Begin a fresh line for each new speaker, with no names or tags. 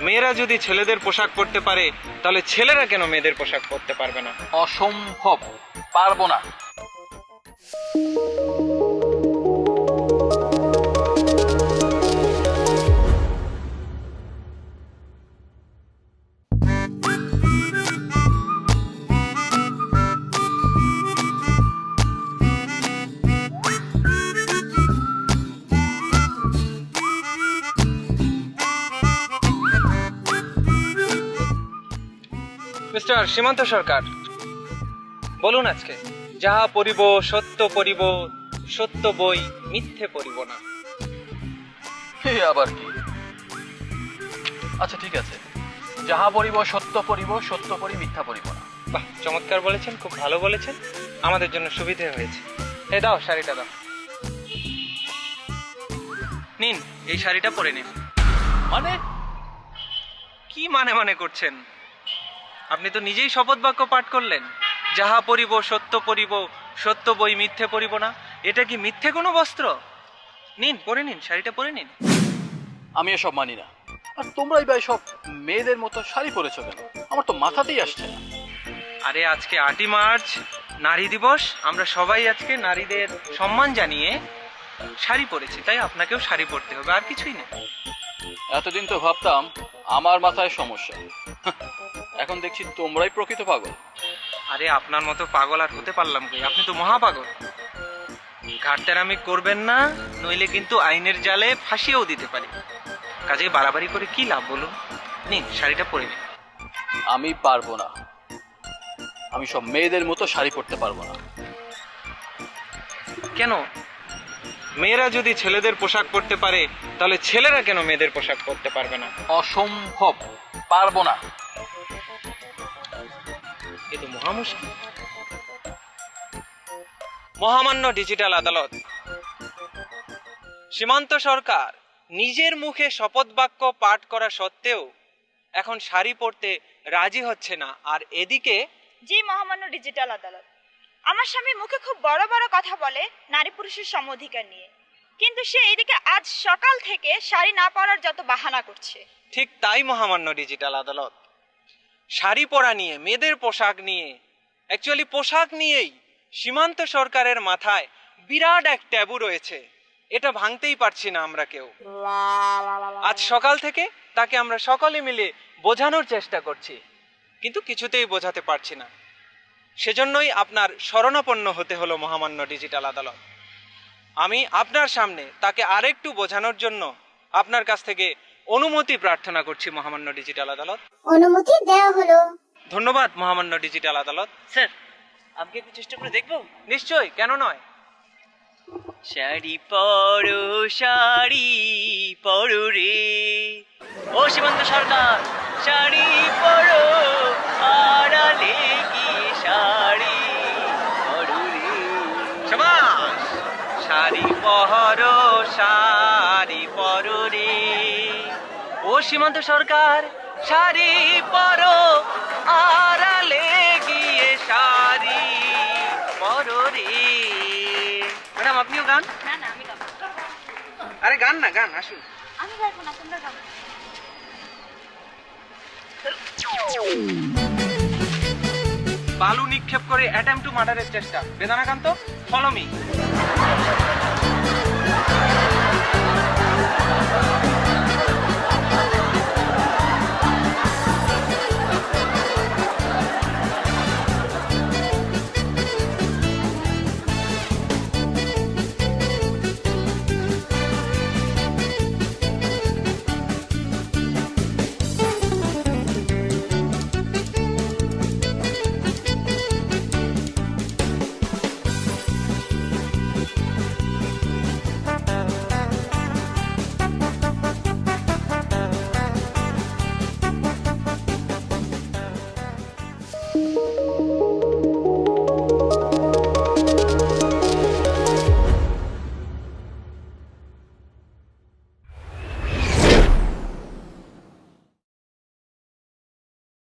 মেয়েরা যদি ছেলেদের পোশাক পরতে পারে, তাহলে ছেলেরা কেন মেয়েদের পোশাক পরতে পারবে না?
অসম্ভব। পারব না।
মিস্টার সীমান্ত সরকার। বলুন আজকে যাহা পরিব সত্য পরিব সত্য বই মিথ্যে পরিব না।
আবার কি? আচ্ছা ঠিক আছে। যাহা পড়িব সত্য পড়িব সত্য পড়ি মিথ্যা পড়িব না।
বাহ চমৎকার বলেছেন খুব ভালো বলেছেন। আমাদের জন্য সুবিধে হয়েছে। এ দাও শাড়িটা দাও। নিন এই শাড়িটা পরে নিন।
মানে?
কি মানে মানে করছেন? আপনি তো নিজেই শপথ বাক্য পাঠ করলেন। যাহা পরিব সত্য পরিব সত্য বই মিথ্যে পরিব না। এটা কি মিথ্যে কোনো বস্ত্র? নিন পরে নিন শাড়িটা পরে নিন।
আমি এসব মানি না। আর তোমরাই বা সব মেয়েদের মতো শাড়ি পরেছো কেন? আমার তো মাথাতেই আসছে না।
আরে আজকে আটই মার্চ নারী দিবস। আমরা সবাই আজকে নারীদের সম্মান জানিয়ে শাড়ি পরেছি তাই আপনাকেও শাড়ি পরতে হবে আর কিছুই না।
এতদিন তো ভাবতাম আমার মাথায় সমস্যা। এখন দেখছি তোমরাই প্রকৃত পাগল।
আরে আপনার মতো পাগল আর হতে পারলাম কই? আপনি তো মহা পাগল ঘাটতেরামি করবেন না নইলে কিন্তু আইনের জালে ফাঁসিয়েও দিতে পারি। কাজে বাড়াবাড়ি করে কি লাভ বলুন? নিন শাড়িটা পরে নিন।
আমি পারব না। আমি সব মেয়েদের মতো শাড়ি পরতে পারব না।
কেন? মেয়েরা যদি ছেলেদের পোশাক পরতে পারে তাহলে ছেলেরা কেন মেয়েদের পোশাক পরতে পারবে না?
অসম্ভব। পারব না।
এ তো মহা মুশকিল। মহামান্য ডিজিটাল আদালত। সীমান্ত সরকার নিজের মুখে শপথ বাক্য পাঠ করা সত্ত্বেও এখন শাড়ি পরতে রাজি হচ্ছে না। আর এদিকে
জি মহামান্য ডিজিটাল আদালত। আমার স্বামী মুখে খুব বড় বড় কথা বলে নারী পুরুষের সম অধিকার নিয়ে। কিন্তু সে এদিকে আজ সকাল থেকে শাড়ি না পরার যত বাহানা করছে।
ঠিক তাই মহামান্য ডিজিটাল আদালত। শাড়ি পরা নিয়ে, মেয়েদের পোশাক নিয়ে। অ্যাকচুয়ালি পোশাক নিয়েই সীমান্ত সরকারের মাথায় বিরাট এক ট্যাবু রয়েছে। এটা ভাঙতেই পারছি না আমরা কেউ। আজ সকাল থেকে তাকে আমরা সকলে মিলে বোঝানোর চেষ্টা করছি, কিন্তু কিছুতেই বোঝাতে পারছি না। সেজন্যই আপনার শরণাপন্ন হতে হলো মহামান্য ডিজিটাল আদালত। আমি আপনার সামনে তাকে আরেকটু বোঝানোর জন্য আপনার কাছ থেকে অনুমতি প্রার্থনা করছি মহামান্য ডিজিটাল আদালত।
অনুমতি দেওয়া হলো।
ধন্যবাদ মহামান্য ডিজিটাল আদালত। স্যার আমি একটু চেষ্টা করে দেখব? নিশ্চয়ই কেন নয়? শাড়ি পরো শাড়ি পরো রে। ও সীমান্ত সরকার শাড়ি পরো আড়ালে গিয়ে শাড়ি পরো রে। শাড়ি পরো শাড়ি পরো। ও সীমান্ত সরকার শাড়ি পরো আড়ালে গিয়ে শাড়ি পরো রে ম্যাডাম আপনিও গান?
না না আমি গাবো।
আরে গান না গান আসুন।
আমি গাইবো না তোমরা গাবো
বালু নিক্ষেপ করে অ্যাটেম্প টু মার্ডারের চেষ্টা। বেদনাকান্ত ফলো মি